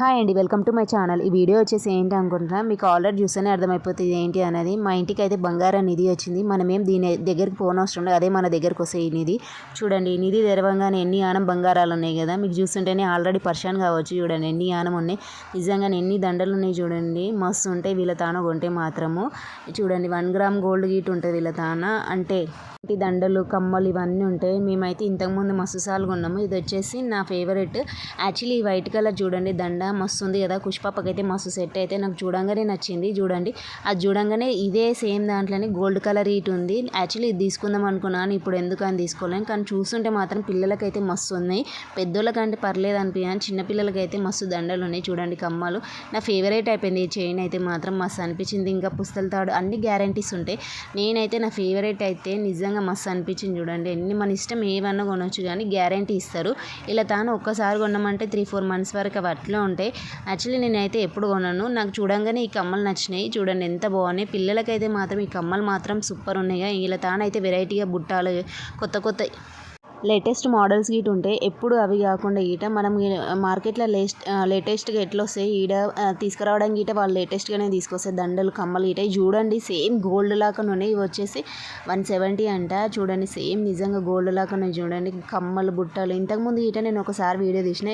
Hi అండి welcome to my channel. ఈ video వచ్చేసి ఏంటి అనుకుంటున్నా మీకు ఆల్రెడీ చూస్తేనే అర్థమైపోతుంది ఏంటి అనేది మా ఇంటికి అయితే బంగారం నిధి వచ్చింది. మనమేం దీని దగ్గరికి పోనవసరం అవసరం లేదు అదే మన దగ్గరకు వస్తే ఈ నిధి. చూడండి ఈ నిధి తెరవంగానే ఎన్ని ఆనం బంగారాలు ఉన్నాయి కదా. మీకు చూస్తుంటేనే ఆల్రెడీ పర్షాన్ కావచ్చు చూడండి ఎన్ని ఆనం ఉన్నాయి. నిజంగానే ఎన్ని దండలు ఉన్నాయి చూడండి. మస్తు ఉంటాయి వీళ్ళ తాన కొంటే మాత్రము. చూడండి వన్ గ్రామ్ గోల్డ్ గీట్ ఉంటుంది వీళ్ళ తాన. అంటే దండలు కమ్మలు ఇవన్నీ ఉంటాయి మేమైతే ఇంతకుముందు మస్తు సార్లు కొన్నాము. ఇది వచ్చేసి నా ఫేవరెట్ యాక్చువల్లీ ఈ వైట్ కలర్ చూడండి దండ మస్తు ఉంది కదా. కుష్పాపకైతే అయితే మస్తు సెట్ అయితే నాకు చూడంగానే నచ్చింది. చూడండి అది చూడంగానే ఇదే సేమ్ దాంట్లోనే గోల్డ్ కలర్ ఇటు ఉంది. యాక్చువల్లీ ఇది తీసుకుందాం అనుకున్నాను ఇప్పుడు ఎందుకు అని తీసుకోలేను కానీ చూస్తుంటే మాత్రం పిల్లలకైతే మస్తు ఉన్నాయి. పెద్దోళ్ళకంటే పర్లేదు అనిపించాను చిన్నపిల్లలకైతే మస్తు దండలు ఉన్నాయి. చూడండి కమ్మలు. నా ఫేవరెట్ అయిపోయింది. ఈ చైన్ అయితే మాత్రం మస్తు అనిపించింది. ఇంకా పుస్తల తాడు అన్ని గ్యారంటీస్ ఉంటాయి నేనైతే నా ఫేవరెట్ అయితే నిజంగా మస్తు అనిపించింది చూడండి. ఎన్ని మన ఇష్టం ఏమన్నా కొనవచ్చు కానీ గ్యారంటీ ఇస్తారు. ఇలా తాను ఒక్కసారి కొన్నామంటే త్రీ ఫోర్ మంత్స్ వరకు అవి అట్లా ఉంటాయి. యాక్చువల్లీ నేనైతే ఎప్పుడు కొనను. నాకు చూడంగానే ఈ కమ్మలు నచ్చినాయి. చూడండి ఎంత బాగున్నాయి. పిల్లలకైతే మాత్రం ఈ కమ్మలు మాత్రం సూపర్ ఉన్నాయి ఇలా తానైతే వెరైటీగా బుట్టాలు కొత్త కొత్త లేటెస్ట్ మోడల్స్ గిట్ ఉంటాయి ఎప్పుడు అవి కాకుండా గీట మనం మార్కెట్లో లేస్ట్ లేటెస్ట్గా ఎట్లా వస్తాయి ఈడ తీసుకురావడం గీట వాళ్ళు లేటెస్ట్గానే తీసుకొస్తాయి దండలు కమ్మలు గీట చూడండి సేమ్ గోల్డ్ లాగా ఇవి వచ్చేసి వన్ సెవెంటీ అంట. చూడండి సేమ్ నిజంగా గోల్డ్ లాగానే చూడండి కమ్మలు బుట్టలు. ఇంతకుముందు గీట నేను ఒకసారి వీడియో తీసిన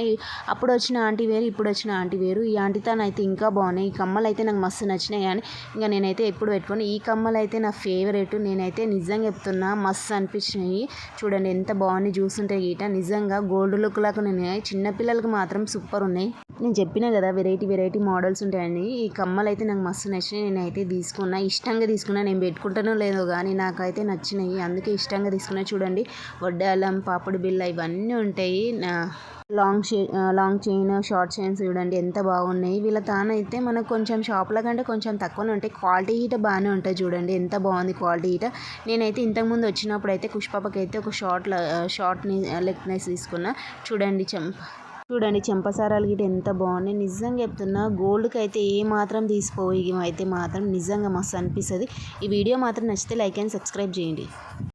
అప్పుడు వచ్చిన ఆంటీ వేరు ఇప్పుడు వచ్చిన ఆంటీ వేరు. ఈ ఆంటీ అయితే ఇంకా బాగున్నాయి. ఈ కమ్మలు అయితే నాకు మస్తు నచ్చినాయి కానీ ఇంకా నేనైతే ఎప్పుడు పెట్టుకోను. ఈ కమ్మలు అయితే నా ఫేవరెట్. నేనైతే నిజంగా చెప్తున్నా మస్తు అనిపించినాయి. చూడండి ఎంత బాగుంది. బాగుంది చూస్తుంటే గీట నిజంగా గోల్డ్ లుక్ లాగా ఉన్నాయి. చిన్నపిల్లలకి మాత్రం సూపర్ ఉన్నాయి. నేను చెప్పిన కదా వెరైటీ వెరైటీ మోడల్స్ ఉంటాయండి ఈ కమ్మలు అయితే నాకు మస్తు నచ్చినాయి. నేనైతే తీసుకున్నా. ఇష్టంగా తీసుకున్నా. నేను పెట్టుకుంటానో లేదో కానీ నాకైతే నచ్చినాయి. అందుకే ఇష్టంగా తీసుకున్నా. చూడండి. వడ్డాలం పాపడు బిల్ల ఇవన్నీ ఉంటాయి. లాంగ్ చే లాంగ్ చైన్ షార్ట్ చైన్స్ చూడండి ఎంత బాగున్నాయి. వీళ్ళ తానైతే మనకు కొంచెం షాప్ల కంటే కొంచెం తక్కువనే ఉంటాయి. క్వాలిటీ హీట బాగానే ఉంటుంది చూడండి. ఎంత బాగుంది క్వాలిటీ హీట. నేనైతే ఇంతకుముందు వచ్చినప్పుడు అయితే కుష్పాపకి అయితే ఒక షార్ట్ షార్ట్ని నైస్ తీసుకున్నా. చూడండి చెంప చూడండి చెంపసారాలు గిట్ట ఎంత బాగున్నాయి. నిజంగా చెప్తున్నా గోల్డ్కి అయితే ఏ మాత్రం తీసిపోయి అయితే మాత్రం నిజంగా మస్తు అనిపిస్తుంది. ఈ వీడియో మాత్రం నచ్చితే లైక్ అండ్ సబ్స్క్రైబ్ చేయండి.